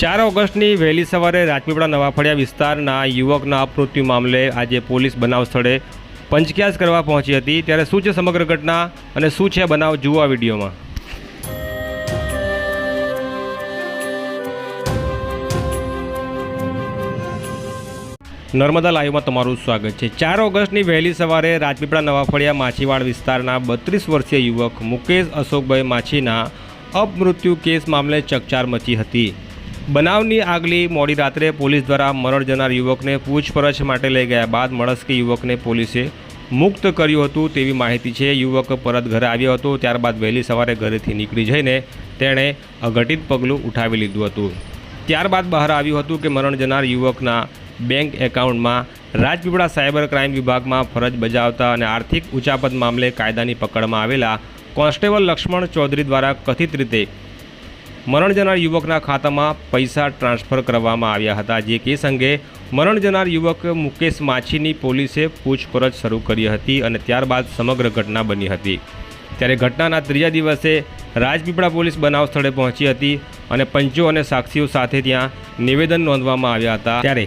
ચાર ઓગસ્ટની વહેલી સવારે રાજપીપળા નવાફળિયા વિસ્તારના યુવકના અપમૃત્યુ મામલે આજે પોલીસ બનાવ સ્થળે પંચક્યાસ કરવા પહોંચી હતી. ત્યારે શું છે સમગ્ર ઘટના અને શું છે બનાવ? જુઓ આ વિડીયોમાં. નર્મદા લાઈવમાં તમારું સ્વાગત છે. ચાર ઓગસ્ટની વહેલી સવારે રાજપીપળા નવાફળિયા માછીવાડ વિસ્તારના બત્રીસ વર્ષીય યુવક મુકેશ અશોકભાઈ માછીના અપમૃત્યુ કેસ મામલે ચકચાર મચી હતી. બનાવની આગલી મોડી રાત્રે પોલીસ દ્વારા મરણ જનાર યુવકને પૂછપરછ માટે લઈ ગયા બાદ મળસ્કી યુવકને પોલીસે મુક્ત કર્યું હતું તેવી માહિતી છે. યુવક પરત ઘરે આવ્યો હતો, ત્યારબાદ વહેલી સવારે ઘરેથી નીકળી જઈને તેણે અઘટિત પગલું ઉઠાવી લીધું હતું. ત્યારબાદ બહાર આવ્યું હતું કે મરણ જનાર યુવકના બેંક એકાઉન્ટમાં રાજપીપળા સાયબર ક્રાઇમ વિભાગમાં ફરજ બજાવતા અને આર્થિક ઉચાપત મામલે કાયદાની પકડમાં આવેલા કોન્સ્ટેબલ લક્ષ્મણ ચૌધરી દ્વારા કથિત રીતે મરણ જનાર યુવકના ખાતામાં પૈસા ટ્રાન્સફર કરવામાં આવ્યા હતા. જે કેસ અંગે મરણ જનાર યુવક મુકેશ માછીની પોલીસે પૂછપરછ શરૂ કરી હતી અને ત્યારબાદ સમગ્ર ઘટના બની હતી. ત્યારે ઘટનાના ત્રીજા દિવસે રાજપીપળા પોલીસ બનાવ સ્થળે પહોંચી હતી અને પંચો અને સાક્ષીઓ સાથે ત્યાં નિવેદન નોંધવામાં આવ્યા હતા. ત્યારે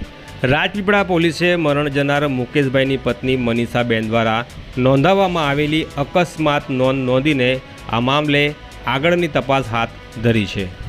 રાજપીપળા પોલીસે મરણ જનાર મુકેશભાઈની પત્ની મનીષાબેન દ્વારા નોંધાવવામાં આવેલી અકસ્માત નોંધ નોંધીને આ મામલે આગળની તપાસ હાથ ધરી છે.